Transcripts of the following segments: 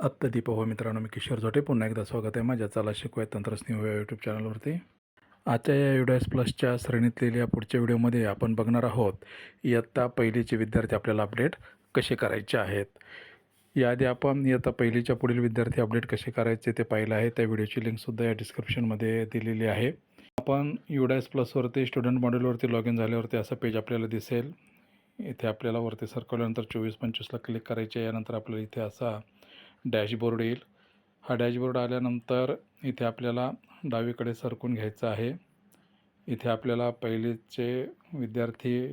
आत्ता दीप हो मित्रांनो मी किशोर जोटे. पुन्हा एकदा स्वागत आहे माझ्या चला शिकूया तंत्रज्ञ या यूट्यूब चॅनलवरती आजच्या या युडायस प्लसच्या श्रेणीतील या पुढच्या व्हिडिओमध्ये आपण बघणार आहोत इयत्ता पहिलीचे विद्यार्थी आपल्याला अपडेट कसे करायचे आहेत. याआधी आपण इयत्ता पहिलीच्या पुढील विद्यार्थी अपडेट कसे करायचे ते पाहिलं आहे. त्या व्हिडिओची लिंकसुद्धा या डिस्क्रिप्शनमध्ये दिलेली आहे. आपण युडायस प्लसवरती स्टुडंट मॉड्यूलवरती लॉग इन झाल्यावरती असं पेज आपल्याला दिसेल. इथे आपल्याला वरती सरकवल्यानंतर चोवीस पंचवीसला क्लिक करायचे यानंतर आपल्याला इथे असा डॅशबोर्ड येईल. हा डॅशबोर्ड आल्यानंतर इथे आपल्याला डावीकडे सरकून घ्यायचं आहे. इथे आपल्याला पहिलेचे विद्यार्थी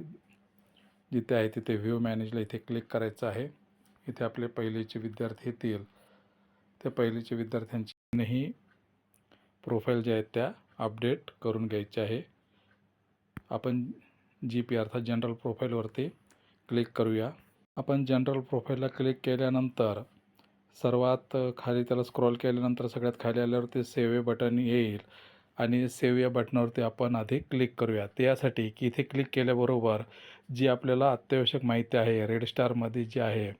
जिथे आहे तिथे व्ह्यू मॅनेजला इथे क्लिक करायचं आहे. इथे आपले पहिलेचे विद्यार्थी येतील. त्या पहिलेचे विद्यार्थ्यांचीही प्रोफाईल ज्या आहेत त्या अपडेट करून घ्यायच्या आहे. आपण जी पी अर्थात जनरल प्रोफाईलवरती क्लिक करूया. आपण जनरल प्रोफाईलला क्लिक केल्यानंतर सर्वात खाली त्याला स्क्रॉल केल्यानंतर सगळ्यात खाली आल्यावरती सेव्ह बटन येईल आणि सेव्ह या बटनावरती आपण आधी क्लिक करूया. त्यासाठी की इथे क्लिक केल्याबरोबर जी आपल्याला अत्यावश्यक माहिती आहे रेड स्टारमध्ये जी आहे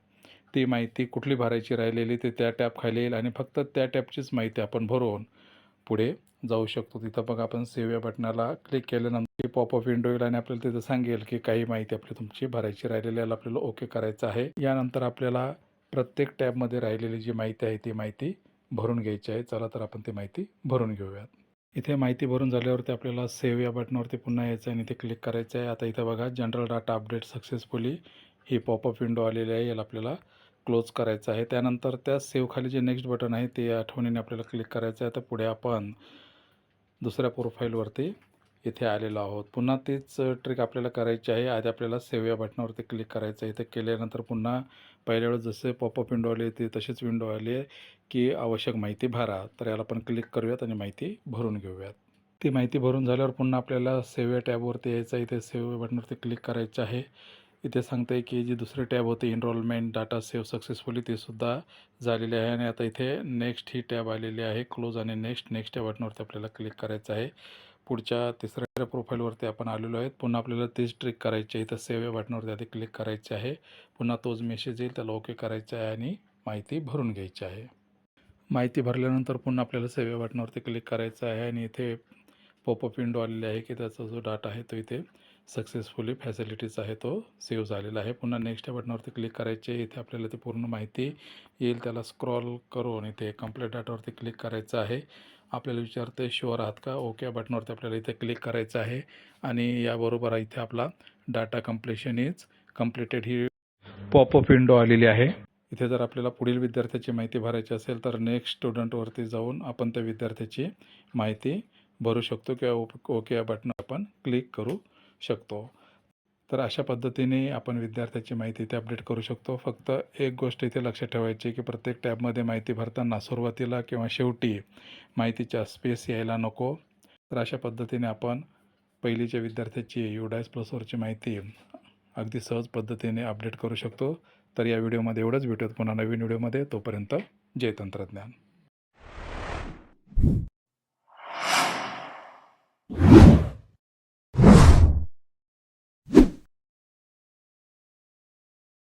ती माहिती कुठली भरायची राहिलेली ते त्या टॅप खाली येईल आणि फक्त त्या टॅपचीच माहिती आपण भरून पुढे जाऊ शकतो. तिथं बघा आपण सेव्ह या बटनाला क्लिक केल्यानंतर पॉप ऑफ विंडो येईल आणि आपल्याला तिथं सांगेल की काही माहिती आपली तुमची भरायची राहिलेली आहे आपल्याला ओके करायचं आहे. यानंतर आपल्याला प्रत्येक टॅबमध्ये राहिलेली जी माहिती आहे ती माहिती भरून घ्यायची आहे. चला तर आपण ती माहिती भरून घेऊयात. इथे माहिती भरून झाल्यावरती आपल्याला सेव्ह या बटनावरती पुन्हा यायचं आहे आणि इथे क्लिक करायचं आहे. आता इथं बघा जनरल डाटा अपडेट सक्सेसफुली ही पॉपअप विंडो आलेली आहे. याला आपल्याला क्लोज करायचं आहे. त्यानंतर त्या सेवखाली जे नेक्स्ट बटन आहे ते आठवणीने आपल्याला क्लिक करायचं आहे. तर पुढे आपण दुसऱ्या प्रोफाईलवरती इथे आलेलो आहोत. पुन्हा तीच ट्रिक आपल्याला करायची आहे. आधी आपल्याला सेव्ह या बटनावरती क्लिक करायचं आहे. इथे केल्यानंतर पुन्हा पहिल्या वेळेस जसे पॉपअप विंडो आली होती तशीच विंडो आली आहे की आवश्यक माहिती भरा. तर याला आपण क्लिक करूयात आणि माहिती भरून घेऊयात. ती माहिती भरून झाल्यावर पुन्हा आपल्याला सेव्ह या टॅबवरती यायचं आहे. इथे सेव्ह या बटनवरती क्लिक करायचं आहे. इथे सांगतं आहे की जी दुसरी टॅब होती इनरोलमेंट डाटा सेव्ह सक्सेसफुली ते सुद्धा झालेली आहे. आणि आता इथे नेक्स्ट ही टॅब आलेली आहे क्लोज आणि नेक्स्ट नेक्स्ट या बटनावरती आपल्याला क्लिक करायचं आहे. पुढच्या तिसऱ्या प्रोफाईलवरती आपण आलेलो आहेत. पुन्हा आपल्याला तीच ट्रिक करायची आहे. इथं सेव्ह या बटनावरती आधी क्लिक करायचे आहे. पुन्हा तोच मेसेज येईल त्याला ओके करायचं आहे आणि माहिती भरून घ्यायची आहे. माहिती भरल्यानंतर पुन्हा आपल्याला सेव्ह या बटनावरती क्लिक करायचं आहे. आणि इथे पॉपअप विंडो आलेली आहे की त्याचा जो डाटा आहे तो इथे सक्सेसफुली फॅसिलिटीज आहे तो सेव्ह झालेला आहे. पुन्हा नेक्स्ट या बटनावरती क्लिक करायचे. इथे आपल्याला ती पूर्ण माहिती येईल. त्याला स्क्रॉल करून इथे कंप्लीट डाटावरती क्लिक करायचं आहे. आपल्याला विचारते शुअर आहात का? ओके या बटनावरती आपल्याला इथे क्लिक करायचं आहे. आणि याबरोबर इथे आपला डाटा कम्प्लिशन इज कम्प्लिटेड ही पॉपअप विंडो आलेली आहे. इथे जर आपल्याला पुढील विद्यार्थ्याची माहिती भरायची असेल तर नेक्स्ट स्टुडंटवरती जाऊन आपण त्या विद्यार्थ्याची माहिती भरू शकतो किंवा ओके या बटन आपण क्लिक करू शकतो. तर अशा पद्धतीने आपण विद्यार्थ्याची माहिती इथे अपडेट करू शकतो. फक्त एक गोष्ट इथे लक्षात ठेवायची की प्रत्येक टॅबमध्ये माहिती भरताना सुरुवातीला किंवा शेवटी माहितीच्या स्पेस यायला नको. तर अशा पद्धतीने आपण पहिलीच्या विद्यार्थ्याची युडायस प्लसवरची माहिती अगदी सहज पद्धतीने अपडेट करू शकतो. तर या व्हिडिओमध्ये एवढंच. भेटूयात पुन्हा नवीन व्हिडिओमध्ये तोपर्यंत जय तंत्रज्ञान.